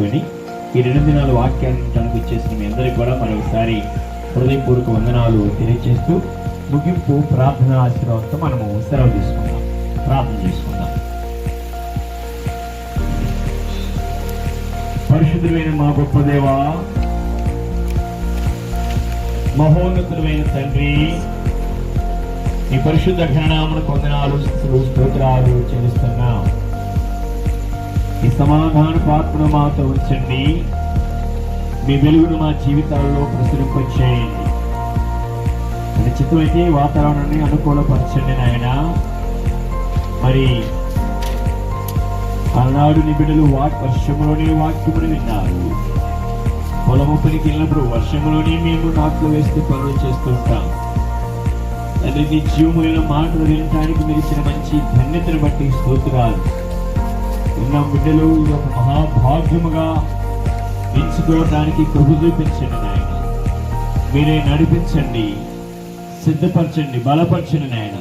ఈ రెండు దినాల వాక్యాన్ని తనకు ఇచ్చేసిన మీ అందరికి కూడా మరొకసారి హృదయపూర్వక వందనాలు తెలియజేస్తూ ముగింపు ప్రార్థన ఆశీర్వాదంతో మనము సెలవు తీసుకుందాం. ప్రార్థన చేసుకుందాం. పరిశుద్ధులైన మా గొప్ప దేవా మహోన్నతులైన తండ్రి ఈ పరిశుద్ధ ఘనామను కొందనాలు స్తోత్రాలు చెల్లిస్తున్నాం. ఈ సమాధాన పాత్రను మాతో ఉంచండి. మీ వెలుగును మా జీవితాల్లో ప్రచురింపచేయండి నిశ్చితమైతే వాతావరణాన్ని అనుకూలపరచండి నాయన. మరి ఆనాడు నిబిడలు వాక్ వర్షంలోనే వర్షములోని వాక్యముని విన్నారు. పొలము పనికి వెళ్ళినప్పుడు వర్షంలోనే మేము నాట్లు వేస్తే పనులు చేస్తుంటాం తండ్రి నీ జీవమైన మాటలు వినటానికి మీరు ఇచ్చిన మంచి ధన్యతను బట్టి స్తోత్రాలు. నా బిడ్డలు ఇది ఒక మహాభాగ్యముగా ఎంచుకోవడానికి కృప చూపించండి నాయన. మీరే నడిపించండి సిద్ధపరచండి బలపరచండి నాయన.